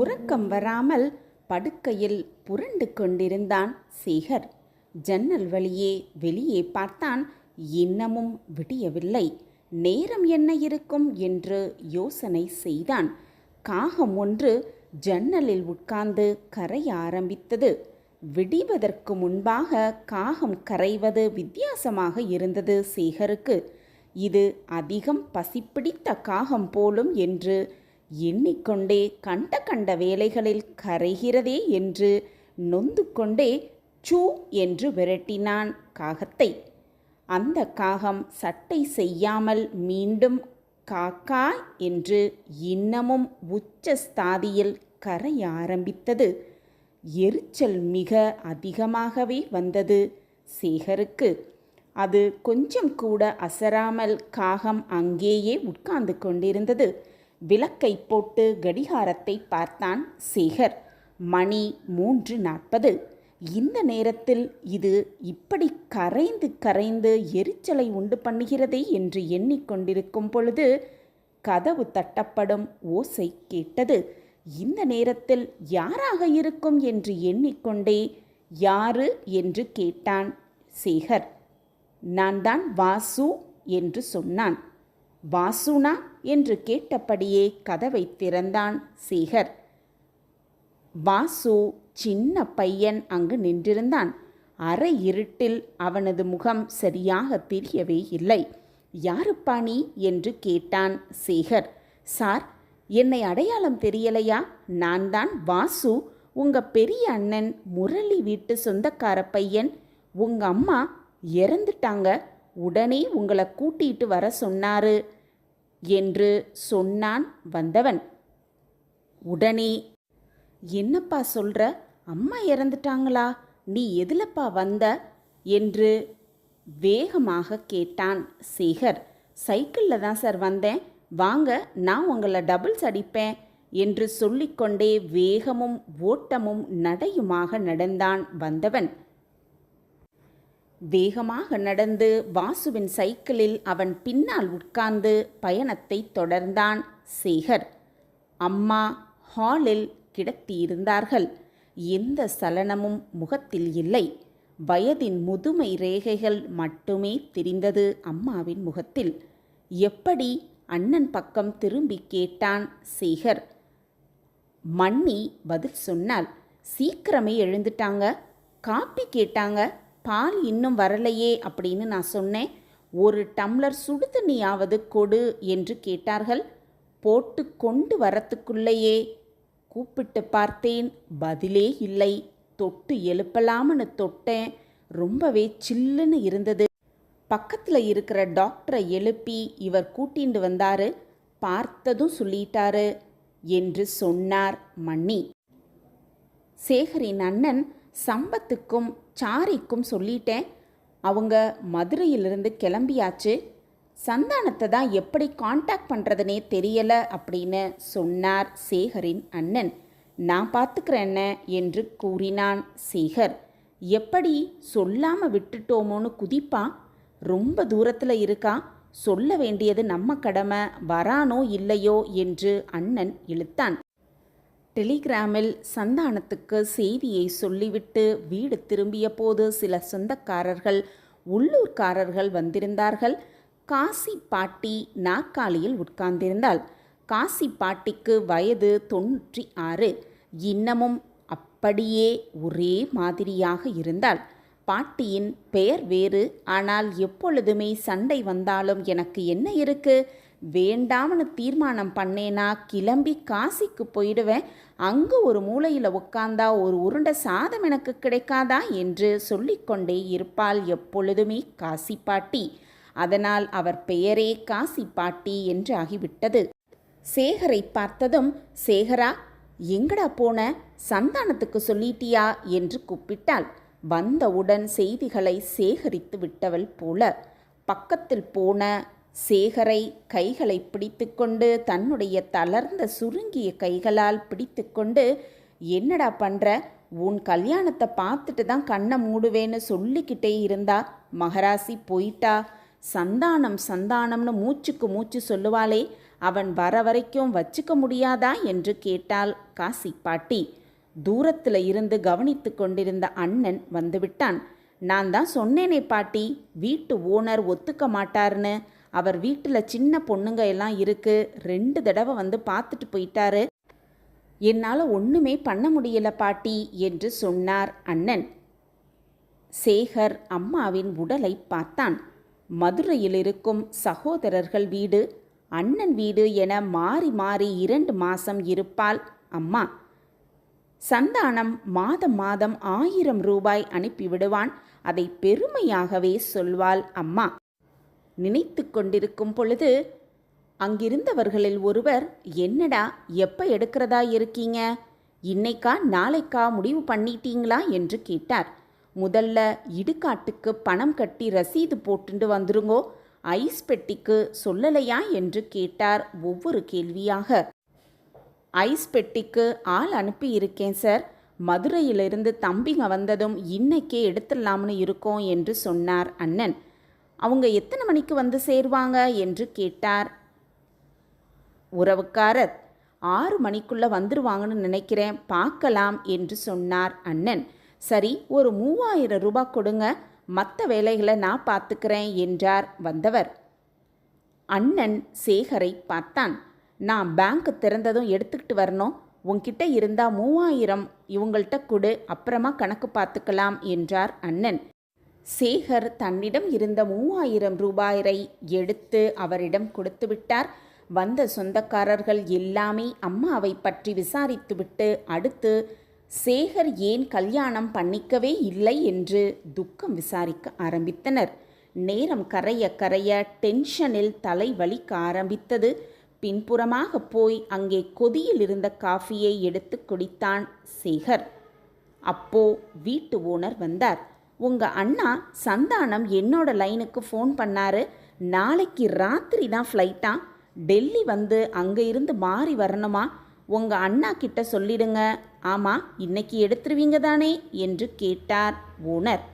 உறக்கம் வராமல் படுக்கையில் புரண்டு கொண்டிருந்தான் சேகர். ஜன்னல் வழியே வெளியே பார்த்தான் இன்னமும் விடியவில்லை. நேரம் என்ன இருக்கும் என்று யோசனை செய்தான். காகம் ஒன்று ஜன்னலில் உட்கார்ந்து கரைய ஆரம்பித்தது. விடிவதற்கு முன்பாக காகம் கரைவது வித்தியாசமாக இருந்தது சேகருக்கு. இது அதிகம் பசிப்பிடித்த காகம் போலும் என்று எண்ணிக்கொண்டே கண்ட கண்ட வேலைகளில் கரைகிறதே என்று நொந்து கொண்டே சூ என்று விரட்டினான் காகத்தை. அந்த காகம் சட்டை செய்யாமல் மீண்டும் காக்கா என்று இன்னமும் உச்ச ஸ்தாதியில் கரைய ஆரம்பித்தது. எரிச்சல் மிக அதிகமாகவே வந்தது சேகருக்கு. அது கொஞ்சம் கூட அசராமல் காகம் அங்கேயே உட்கார்ந்து கொண்டிருந்தது. விளக்கை போட்டு கடிகாரத்தை பார்த்தான் சேகர். மணி மூன்று நாற்பது. இந்த நேரத்தில் இது இப்படி கரைந்து கரைந்து எரிச்சலை உண்டு பண்ணுகிறதே என்று எண்ணிக்கொண்டிருக்கும் பொழுது கதவு தட்டப்படும் ஓசை கேட்டது. இந்த நேரத்தில் யாராக இருக்கும் என்று எண்ணிக்கொண்டே யாரு என்று கேட்டான் சேகர். நான் தான் வாசு என்று சொன்னான். வாசுனா? என்று கேட்டபடியே கதவை திறந்தான் சேகர். வாசு சின்ன பையன் அங்கு நின்றிருந்தான். அரை இருட்டில் அவனது முகம் சரியாக தெரியவே இல்லை. யாருப்பா நீ? என்று கேட்டான் சேகர். சார் என்னை அடையாளம் தெரியலையா? நான் தான் வாசு. உங்க பெரிய அண்ணன் முரளி வீட்டு சொந்தக்கார பையன். உங்க அம்மா இறந்துட்டாங்க. உடனே உங்களை கூட்டிட்டு வர சொன்னாரு. என்று சொன்னான் வந்தவன். உடனே என்னப்பா சொல்ற? அம்மா இறந்துட்டாங்களா? நீ எதிலப்பா வந்த? என்று வேகமாக கேட்டான் சேகர். சைக்கிளில் தான் சார் வந்தேன். வாங்க நான் உங்களை டபுள்ஸ் அடிப்பேன் என்று சொல்லிக்கொண்டே வேகமும் ஓட்டமும் நடையுமாக நடந்தான் வந்தவன். வேகமாக நடந்து வாசுவின் சைக்கிளில் அவன் பின்னால் உட்கார்ந்து பயணத்தை தொடர்ந்தான் சேகர். அம்மா ஹாலில் கிடத்தியிருந்தார்கள். எந்த சலனமும் முகத்தில் இல்லை. வயதின் முதுமை ரேகைகள் மட்டுமே தெரிந்தது அம்மாவின் முகத்தில். எப்படி அண்ணன் பக்கம் திரும்பி கேட்டான் சேகர். மன்னி பதில் சொன்னால் சீக்கிரமே எழுந்துட்டாங்க. காப்பி கேட்டாங்க. பால் இன்னும் வரலையே அப்படின்னு நான் சொன்னேன். ஒரு டம்ளர் சுடு தண்ணியாவது கொடு என்று கேட்டார்கள். போட்டு கொண்டு வரத்துக்குள்ளேயே கூப்பிட்டு பார்த்தேன். பதிலே இல்லை. தொட்டு எழுப்பலாம்னு தொட்டேன். ரொம்பவே சில்லுன்னு இருந்தது. பக்கத்தில் இருக்கிற டாக்டரை எழுப்பி இவர் கூட்டிண்டு வந்தாரு. பார்த்ததும் சொல்லிட்டாரு என்று சொன்னார் மன்னி. சேகரின் அண்ணன் சம்பத்துக்கும் சாரிக்கும் சொல்லிட்டேன். அவங்க மதுரையிலிருந்து கிளம்பியாச்சு. சந்தானத்தை தான் எப்படி காண்டாக்ட் பண்ணுறதுனே தெரியலை அப்படின்னு சொன்னார் சேகரின் அண்ணன். நான் பார்த்துக்கிறேன்ன என்று கூறினான் சேகர். எப்படி சொல்லாமல் விட்டுட்டோமோன்னு குதிப்பா. ரொம்ப தூரத்தில் இருக்கா. சொல்ல வேண்டியது நம்ம கடமை. வரானோ இல்லையோ என்று அண்ணன் இழுத்தான். டெலிகிராமில் சந்தானத்துக்கு செய்தியை சொல்லிவிட்டு வீடு திரும்பிய போது சில சொந்தக்காரர்கள் உள்ளூர்காரர்கள் வந்திருந்தார்கள். காசி பாட்டி நாற்காலியில் உட்கார்ந்திருந்தாள். காசி பாட்டிக்கு வயது தொன்னூற்றி ஆறு. இன்னமும் அப்படியே ஒரே மாதிரியாக இருந்தாள். பாட்டியின் பெயர் வேறு. ஆனால் எப்பொழுதுமே சண்டை வந்தாலும் எனக்கு என்ன இருக்கு? வேண்டாம்னு தீர்மானம் பண்ணேனா கிளம்பி காசிக்கு போயிடுவேன். அங்கு ஒரு மூலையில் உட்காந்தா ஒரு உருண்டை சாதம் எனக்கு கிடைக்காதா என்று சொல்லிக்கொண்டே இருப்பாள் எப்பொழுதுமே காசி பாட்டி. அதனால் அவர் பெயரே காசி பாட்டி என்று ஆகிவிட்டது. சேகரை பார்த்ததும் சேகரா எங்கடா போன? சந்தானத்துக்கு சொல்லிட்டியா? என்று கூப்பிட்டாள். வந்தவுடன் செய்திகளை சேகரித்து விட்டவள் போல. பக்கத்தில் போன சேகரை கைகளை பிடித்துக்கொண்டு தன்னுடைய தளர்ந்த சுருங்கிய கைகளால் பிடித்துக்கொண்டு என்னடா பண்ற? உன் கல்யாணத்தை பார்த்துட்டு தான் கண்ணை மூடுவேன்னு சொல்லிக்கிட்டே இருந்தா. மகராசி போயிட்டா. சந்தானம் சந்தானம்னு மூச்சுக்கு மூச்சு சொல்லுவாளே. அவன் வர வரைக்கும் வச்சுக்க முடியாதா? என்று கேட்டாள் காசி பாட்டி. தூரத்தில் இருந்து கவனித்து கொண்டிருந்த அண்ணன் வந்துவிட்டான். நான் தான் சொன்னேனே பாட்டி. வீட்டு ஓனர் ஒத்துக்க மாட்டார்னு அவர் வீட்டில் சின்ன பொண்ணுங்க எல்லாம் இருக்கு. ரெண்டு தடவை வந்து பார்த்துட்டு போயிட்டாரு. என்னால் ஒன்றுமே பண்ண முடியல பாட்டி என்று சொன்னார் அண்ணன். சேகர் அம்மாவின் உடலை பார்த்தான். மதுரையில் இருக்கும் சகோதரர்கள் வீடு அண்ணன் வீடு என மாறி மாறி இரண்டு மாசம் இருப்பாள் அம்மா. சந்தானம் மாதம் மாதம் ஆயிரம் ரூபாய் அனுப்பிவிடுவான். அதை பெருமையாகவே சொல்வாள் அம்மா. நினைத்து கொண்டிருக்கும் பொழுது அங்கிருந்தவர்களில் ஒருவர் என்னடா எப்ப எடுக்கிறதா இருக்கீங்க? இன்னைக்கா நாளைக்கா முடிவு பண்ணிட்டீங்களா? என்று கேட்டார். முதல்ல இடுகாட்டுக்கு பணம் கட்டி ரசீது போட்டுண்டு வந்துருங்கோ ஐஸ் பெட்டிக்கு சொல்லலையா? என்று கேட்டார் ஒவ்வொரு கேள்வியாக. ஐஸ் பெட்டிக்கு ஆள் அனுப்பி இருக்கேன் சார். மதுரையிலிருந்து தம்பிங்க வந்ததும் இன்னைக்கே எடுத்துடலாம்னு இருக்கோம் என்று சொன்னார் அண்ணன். அவங்க எத்தனை மணிக்கு வந்து சேருவாங்க என்று கேட்டார். உறவுக்காரர் ஆறு மணிக்குள்ளே வந்துருவாங்கன்னு நினைக்கிறேன் பார்க்கலாம் என்று சொன்னார் அண்ணன். சரி ஒரு மூவாயிரம் ரூபாய் கொடுங்க மற்ற வேலைகளை நான் பார்த்துக்கிறேன் என்றார் வந்தவர். அண்ணன் சேகரை பார்த்தான். நான் பேங்க் திறந்ததும் எடுத்துக்கிட்டு வரணும் உன்கிட்ட இருந்தால் மூவாயிரம் இவங்கள்ட்ட கொடு அப்புறமா கணக்கு பார்த்துக்கலாம் என்றார் அண்ணன். சேகர் தன்னிடம் இருந்த மூவாயிரம் ரூபாயை எடுத்து அவரிடம் கொடுத்து விட்டார் வந்த சொந்தக்காரர்கள் எல்லாமே அம்மாவை பற்றி விசாரித்துவிட்டு அடுத்து சேகர் ஏன் கல்யாணம் பண்ணிக்கவே இல்லை? என்று துக்கம் விசாரிக்க ஆரம்பித்தனர். நேரம் கரைய கரைய டென்ஷனில் தலை வலிக்க ஆரம்பித்தது. பின்புறமாக போய் அங்கே கொதியில் இருந்த காஃபியை எடுத்து குடித்தான் சேகர். அப்போ வீட்டு ஓனர் வந்தார். உங்க அண்ணா சந்தானம் என்னோட லைனுக்கு ஃபோன் பண்ணாரு. நாளைக்கு ராத்திரி தான் ஃப்ளைட்டா டெல்லி வந்து அங்கே இருந்து மாறி வரணுமா? உங்க அண்ணா கிட்ட சொல்லிடுங்க. ஆமாம் இன்னைக்கு எடுத்துருவீங்க தானே? என்று கேட்டார் ஓனர்.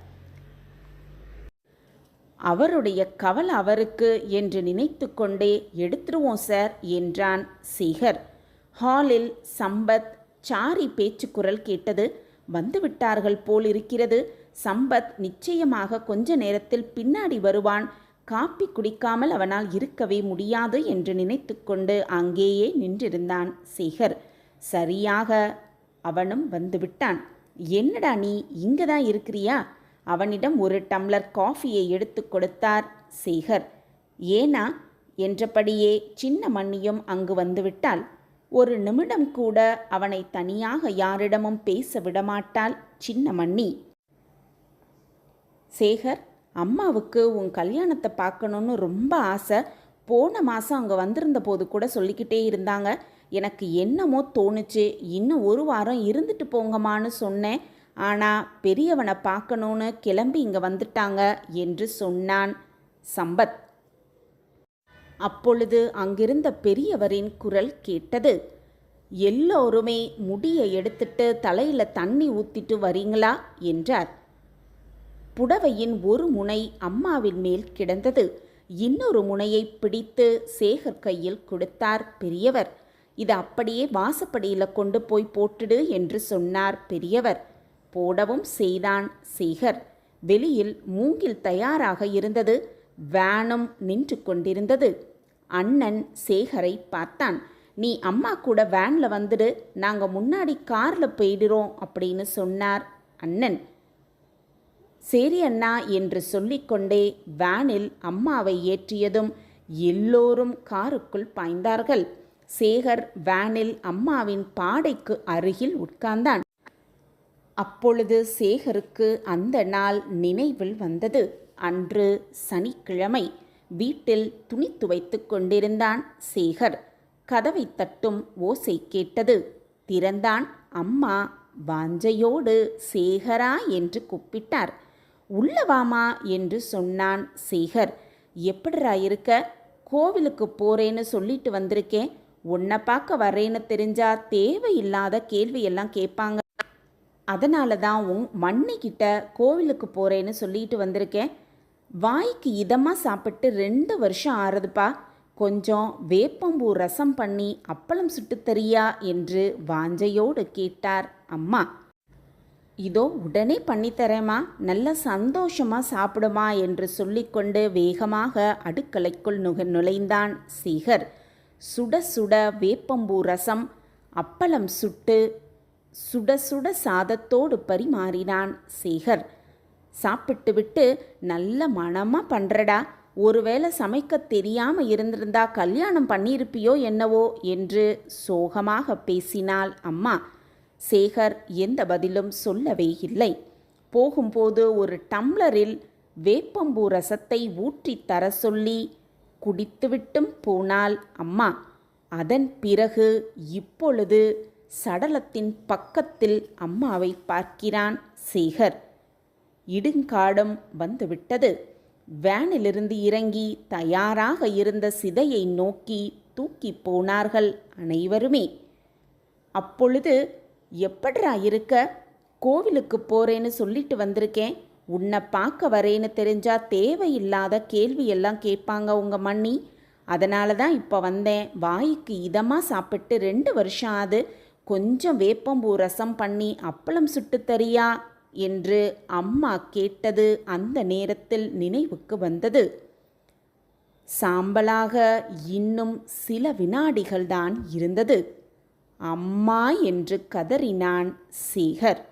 அவருடைய கவலை அவருக்கு என்று நினைத்து கொண்டே எடுத்துருவோம் சார் என்றான் சேகர். ஹாலில் சம்பத் சாரி பேச்சு குரல் கேட்டது. வந்துவிட்டார்கள் போல் இருக்கிறது சம்பத் நிச்சயமாக கொஞ்ச நேரத்தில் பின்னாடி வருவான். காப்பி குடிக்காமல் அவனால் இருக்கவே முடியாது என்று நினைத்துக்கொண்டு அங்கேயே நின்றிருந்தான் சேகர். சரியாக அவனும் வந்துவிட்டான். என்னடா நீ இங்கே தான் இருக்கிறியா? அவனிடம் ஒரு டம்ளர் காஃபியை எடுத்து கொடுத்தார் சேகர். ஏனா? என்றபடியே சின்ன மண்ணியும் அங்கு வந்துவிட்டாள். ஒரு நிமிடம் கூட அவனை தனியாக யாரிடமும் பேச விடமாட்டாள் சின்ன மண்ணி சேகர் அம்மாவுக்கு உன் கல்யாணத்தை பார்க்கணுன்னு ரொம்ப ஆசை. போன மாதம் அங்கே வந்திருந்த போது கூட சொல்லிக்கிட்டே இருந்தாங்க. எனக்கு என்னமோ தோணுச்சு. இன்னும் ஒரு வாரம் இருந்துட்டு போங்கம்மான்னு சொன்னேன். ஆனால் பெரியவனை பார்க்கணுன்னு கிளம்பி இங்கே வந்துட்டாங்க என்று சொன்னான் சம்பத். அப்பொழுது அங்கிருந்த பெரியவரின் குரல் கேட்டது. எல்லோருமே முடியை எடுத்துட்டு தலையில் தண்ணி ஊத்திட்டு வரீங்களா? என்றார். புடவையின் ஒரு முனை அம்மாவின் மேல் கிடந்தது. இன்னொரு முனையை பிடித்து சேகர் கையில் கொடுத்தார் பெரியவர். இது அப்படியே வாசப்படியில் கொண்டு போய் போட்டுடு என்று சொன்னார் பெரியவர். போடவும் செய்தான் சேகர். வெளியில் மூங்கில் தயாராக இருந்தது. வேனும் நின்று கொண்டிருந்தது. அண்ணன் சேகரை பார்த்தான். நீ அம்மா கூட வேனில் வந்துடு. நாங்கள் முன்னாடி காரில் போயிடுறோம் அப்படின்னு சொன்னார் அண்ணன். சரி அண்ணா என்று சொல்லிக்கொண்டே வேனில் அம்மாவை ஏற்றியதும் எல்லோரும் காருக்குள் பாய்ந்தார்கள். சேகர் வேனில் அம்மாவின் பாடைக்கு அருகில் உட்கார்ந்தான். அப்பொழுது சேகருக்கு அந்த நாள் நினைவில் வந்தது. அன்று சனிக்கிழமை வீட்டில் துணி துவைத்து கொண்டிருந்தான் சேகர். கதவை தட்டும் ஓசை கேட்டது. திறந்தான் அம்மா வாஞ்சையோடு சேகரா என்று கூப்பிட்டார். உள்ளவாமா என்று சொன்னான் சேகர். எப்படிரா இருக்க? கோவிலுக்கு போறேன்னு சொல்லிட்டு வந்திருக்கேன். உன்னை பார்க்க வரேன்னு தெரிஞ்சா தேவையில்லாத கேள்வியெல்லாம் கேட்பாங்க. அதனால தான் உன் மண்ணிக்கிட்ட கோவிலுக்கு போகிறேன்னு சொல்லிட்டு வந்திருக்கேன். வாய்க்கு இதமாக சாப்பிட்டு ரெண்டு வருஷம் ஆறுதுப்பா. கொஞ்சம் வேப்பம்பூ ரசம் பண்ணி அப்பளம் சுட்டு தெரியா என்று வாஞ்சையோடு கேட்டார் அம்மா. இதோ உடனே பண்ணித்தரேம்மா. நல்ல சந்தோஷமா சாப்பிடுமா என்று சொல்லிக்கொண்டு வேகமாக அடுக்கலைக்குள் நுக நுழைந்தான் சீகர். சுட சுட வேப்பம்பூ ரசம் அப்பளம் சுட்டு சுட சுட சாதத்தோடு பரிமாறினான் சேகர். சாப்பிட்டுவிட்டு நல்ல மணமா பண்றடா. ஒருவேளை சமைக்க தெரியாம இருந்திருந்தா கல்யாணம் பண்ணியிருப்பியோ என்னவோ என்று சோகமாக பேசினாள் அம்மா. சேகர் எந்த பதிலும் சொல்லவே இல்லை. போகும்போது ஒரு டம்ளரில் வேப்பம்பூ ரசத்தை ஊற்றித் தர சொல்லி குடித்துவிட்டும் போனால் அம்மா. அதன் பிறகு இப்பொழுது சடலத்தின் பக்கத்தில் அம்மாவை பார்க்கிறான் சேகர். இடுங்காடும் வந்துவிட்டது. வேனிலிருந்து இறங்கி தயாராக இருந்த சிதையை நோக்கி தூக்கி போனார்கள் அனைவருமே. அப்பொழுது எப்படிரா இருக்க? கோவிலுக்கு போறேன்னு சொல்லிட்டு வந்திருக்கேன். உன்னை பார்க்க வரேன்னு தெரிஞ்சா தேவையில்லாத கேள்வியெல்லாம் கேட்பாங்க உங்க மண்ணி. அதனால தான் இப்போ வந்தேன். வாய்க்கு இதமாக சாப்பிட்டு ரெண்டு வருஷம் ஆகுது. கொஞ்சம் வேப்பம்பூ ரசம் பண்ணி அப்பளம் சுட்டு தரியா? என்று அம்மா கேட்டது அந்த நேரத்தில் நினைவுக்கு வந்தது. சாம்பலாக இன்னும் சில வினாடிகள்தான் இருந்தது. அம்மா என்று கதறினான் சேகர்.